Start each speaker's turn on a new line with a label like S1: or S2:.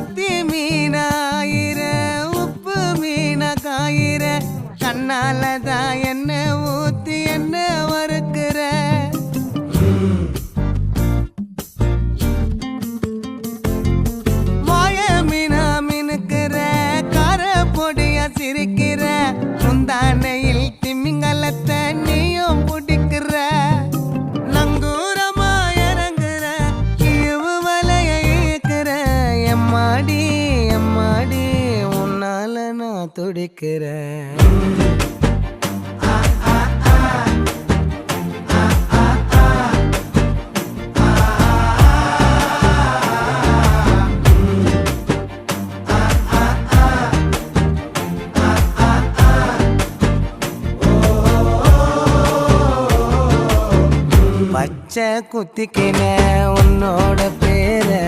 S1: மத்தி மீனாயிர உப்பு மீன காயிர கண்ணால தான் என்ன ஊத்தி என்ன வறுக்கிற? வாய மீனா மினுக்கிற கார பொடியா சிரிக்கிற முந்தானையில் அம்மாடி அம்மாடி உன்னால நான் துடிக்கிறேன். பச்சை குத்திக்கின உன்னோட பேரை.